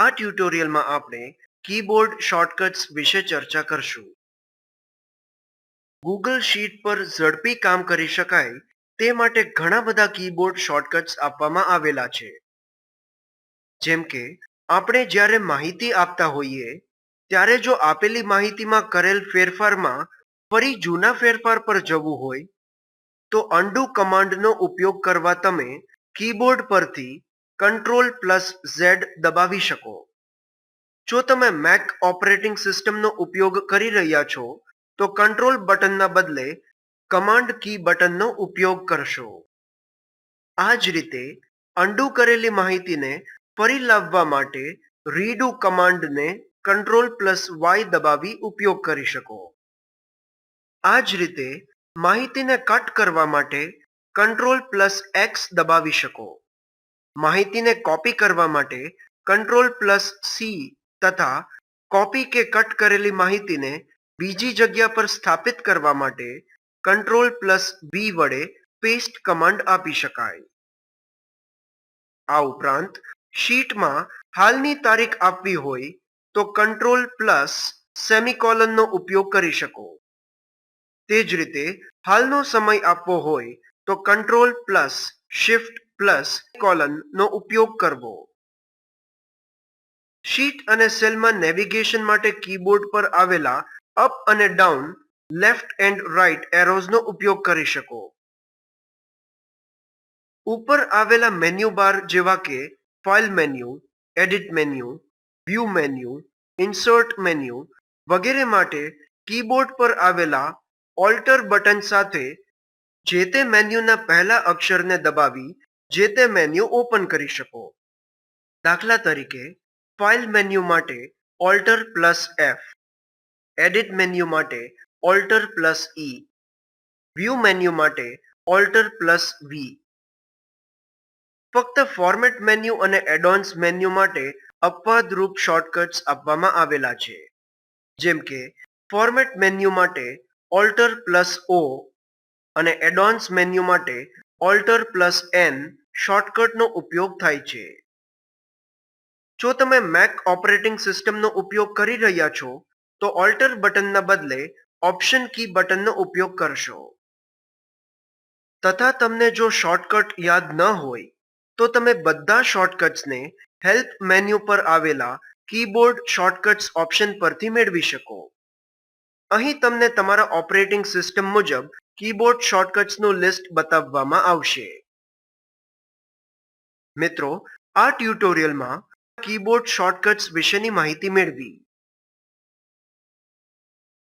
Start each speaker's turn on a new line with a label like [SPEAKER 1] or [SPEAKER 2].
[SPEAKER 1] આ ટ્યુટોરિયલમાં આપણે keyboard shortcuts વિશે ચર્ચા કરશું. ગૂગલ શીટ પર ઝડપી કામ કરી શકાય તે માટે ઘણા બધા કીબોર્ડ શોર્ટકટ્સ આપવામાં આવેલા છે. જેમ કે, આપણે જ્યારે માહિતી આપતા હોઈએ, ત્યારે જો આપેલી માહિતીમાં કરેલ ફેરફારમાં ફરી જૂના ફેરફાર પર જવું હોય, તો અન્ડુ કમાન્ડનો ઉપયોગ કરવા તમે કીબોર્ડ પરથી કંટ્રોલ પ્લસ ઝેડ દબાવી શકો. જો તમે મેક ઓપરેટિંગ સિસ્ટમનો ઉપયોગ કરી રહ્યા છો, તો કંટ્રોલ બટનના બદલે કમાન્ડ કી બટનનો ઉપયોગ કરશો. આ જ રીતે અન્ડુ કરેલી માહિતીને ફરી લાવવા માટે રીડુ કમાન્ડને કંટ્રોલ પ્લસ વાય દબાવી ઉપયોગ કરી શકો. આ જ રીતે માહિતીને કટ કરવા માટે કંટ્રોલ પ્લસ એક્સ દબાવી શકો. માહિતીને કોપી કરવા માટે કંટ્રોલ પ્લસ સી તથા કોપી કે કટ કરેલી માહિતીને બીજી જગ્યા પર સ્થાપિત કરવા માટે કંટ્રોલ પ્લસ બી વડે પેસ્ટ કમાન્ડ આપી શકાય. આ ઉપરાંત શીટમાં હાલની તારીખ આપવી હોય તો કંટ્રોલ પ્લસ સેમિકોલનનો ઉપયોગ કરી શકો. તે જ રીતે, હાલનો સમય આપવો હોય તો control plus shift plus colon નો ઉપયોગ કરવો. શીટ અને સેલમાં નેવિગેશન માટે કીબોર્ડ પર આવેલા અપ અને ડાઉન, લેફ્ટ એન્ડ રાઈટ એરોઝનો ઉપયોગ કરી શકો. ઉપર આવેલા મેન્યુ બાર જેવા કે file menu, edit menu, view menu, insert menu વગેરે માટે કીબોર્ડ પર આવેલા ઓલ્ટર બટન સાથે જે તે મેન્યુના પહેલા અક્ષરને દબાવી જે તે મેન્યુ ઓપન કરી શકો. દાખલા તરીકે ફાઇલ મેન્યુ માટે alt plus F edit menu માટે alt plus E view menu માટે ઓલ્ટર પ્લસ વી ફક્ત ફોર્મેટ મેન્યુ અને એડોન્સ મેન્યુ માટે અપવાદરૂપ શોર્ટકટ્સ આપવામાં આવેલા છે. જેમ કે ફોર્મેટ મેન્યુ માટે ઓલ્ટર પ્લસ ઓ અને એડોન્સ મેન્યુ માટે ઓલ્ટર પ્લસ એન શોર્ટકટનો ઉપયોગ થાય છે. જો તમે મેક ઓપરેટિંગ સિસ્ટમનો ઉપયોગ કરી રહ્યા છો, તો ઓલ્ટર બટનના બદલે ઓપ્શન કી બટનનો ઉપયોગ કરશો. તથા તમને જો શોર્ટકટ યાદ ન હોય, તો તમે બધા શોર્ટકટ્સને હેલ્પ મેન્યુ પર આવેલા કીબોર્ડ શોર્ટકટ્સ ઓપ્શન પરથી મેળવી શકો. અહીં તમને તમારા ઓપરેટિંગ સિસ્ટમ મુજબ કીબોર્ડ શોર્ટકટ્સનું લિસ્ટ બતાવવામાં આવશે. મિત્રો આ ટ્યુટોરિયલમાં કીબોર્ડ શોર્ટકટ્સ વિશેની માહિતી મેળવી.